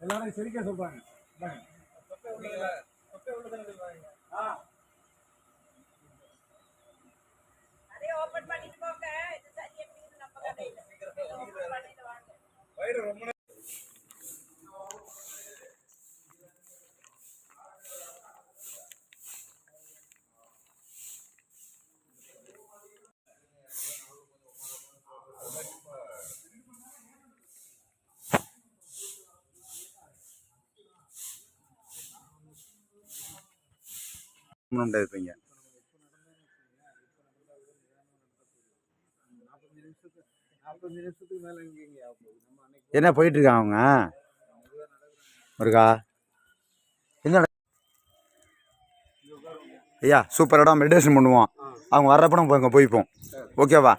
எல்லாரும் சிரிக்க சொல்றாங்க. நம்ம இருப்பீங்க என்ன போயிட்டு இருக்காங்க அவங்க இருக்கா என்ன ஐயா சூப்பர் இடம் மெடிடேஷன் பண்ணுவோம். அவங்க வர்றப்ப நம்ம அங்கே போய்ப்போம். ஓகேவா?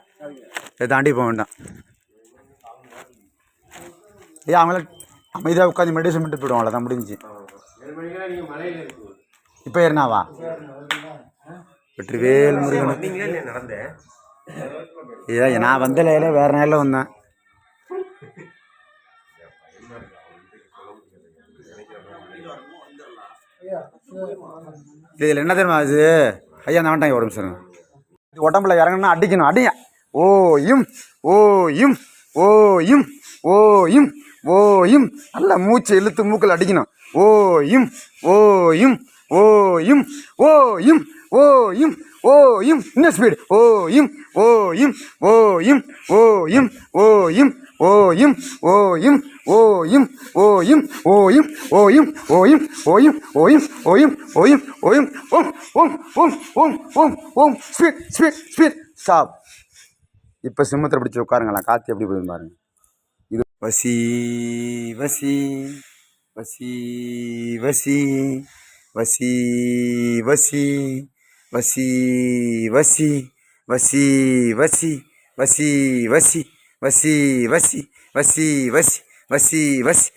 இதை தாண்டி போக வேண்டாம். ஐயா அவங்கள அமைதியாக உட்காந்து மெடிடேஷன் பண்ணிட்டு போயிடுவோம். அவ்வளோதான் முடிஞ்சு இப்போ ஏறினாவா? வெற்றிவேல் முருகன் நடந்தேன் நான் வந்த லைல வேற நேரில் வந்தேன். இதில் என்ன தெரியுமா அது ஐயா நான் வேண்டாம் உடம்பு நிமிஷம் உடம்புல இறங்கணும்னா அடிக்கணும். அடிங்க. ஓ இம் ஓ இம் ஓ இம் ஓ இம் ஓ இம் நல்லா மூச்சை இழுத்து மூக்கில் அடிக்கணும். ஓ இம் ஓ இம் ஓயும் ஓயும் ஓயும் ஓயும் இன்னும் ஸ்பீடு ஓயும் ஓயும் ஓயும் ஓயும் ஓயும் ஓயும் ஓயும் ஓயும் ஓயும் ஓயும் ஓயும் ஓயும் ஓயும் ஓயும் ஓயும் ஓயும் ஓயும் ஓம் ஓம் ஓம் ஓம் ஓம் ஓம் ஸ்பீட் ஸ்பீட் ஸ்பீட் ஸ்டாப் இப்போ சிம்மத்தில் பிடிச்சி உட்காருங்களா காற்று எப்படி போகுது பாருங்க இது வசி வசி வசி வசி વસી વસી વસી વસી વસી વસી વસી વસી વસી વસી વસી વસી વસી વસી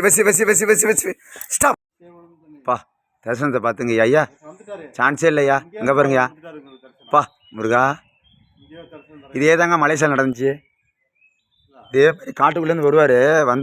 வசி வசி வசி ஸ்டாப் பா தரிசனத்தை பார்த்துங்க ஐயா. சான்ஸே இல்லையா? இங்கே பாருங்கய்யா. பா முருகா. இதே தாங்க மலேசியாவில் நடந்துச்சு. இதே மாதிரி காட்டுக்குள்ளேருந்து வருவார். வந்து